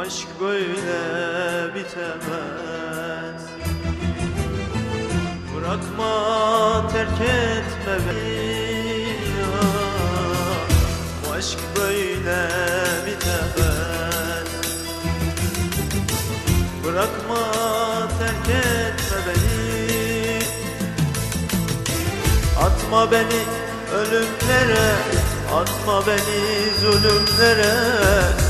aşk böyle bitemez. Bırakma terk etme beni aşk böyle bitemez. Bırakma terk etme beni. Atma beni ölümlere Atma beni zulümlere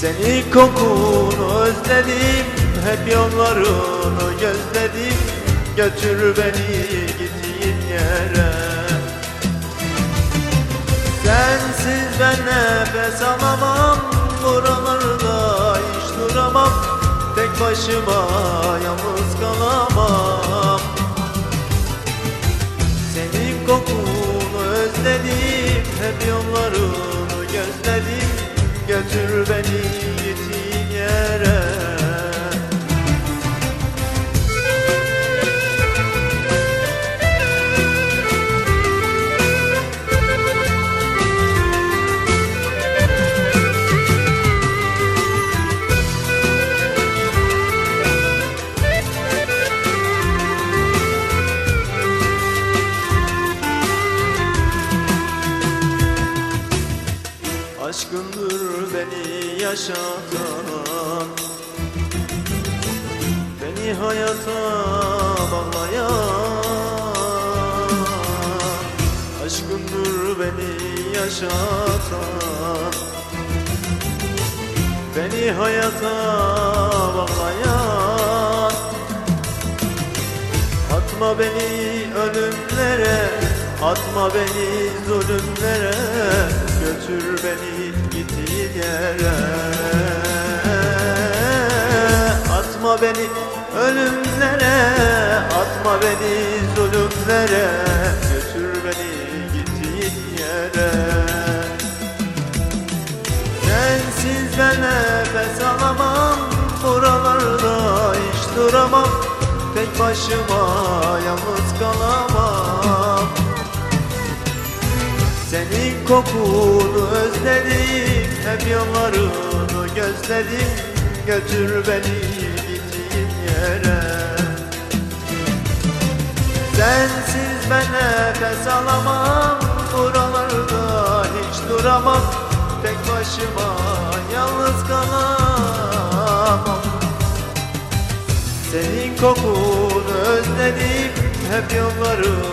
Seni kokunu özledim Hep yollarını gözledim. Götür beni gittiğin yere. Sensiz ben nefes alamam Buralarda hiç duramam. Tek başıma yalnız kalamam. Senin kokunu özledim Hep yollarını gözledim Götür beni gittiğin yere. Aşkındır beni yaşatan Beni hayata bağlayan Aşkındır beni yaşatan Beni hayata bağlayan. Atma beni ölümlere Atma beni zulümlere Götür beni yere Atma beni ölümlere Atma beni zulümlere. Götür beni gittiğin yere. Sensiz ben nefes alamam Buralarda hiç duramam. Tek başıma yalnız kalamam. Senin kokunu özledim Hep yollarını gözledim Götür beni gittiğin yere. Sensiz ben nefes alamam Buralarda hiç duramam. Tek başıma yalnız kalamam. Senin kokunu özledim Hep yollarını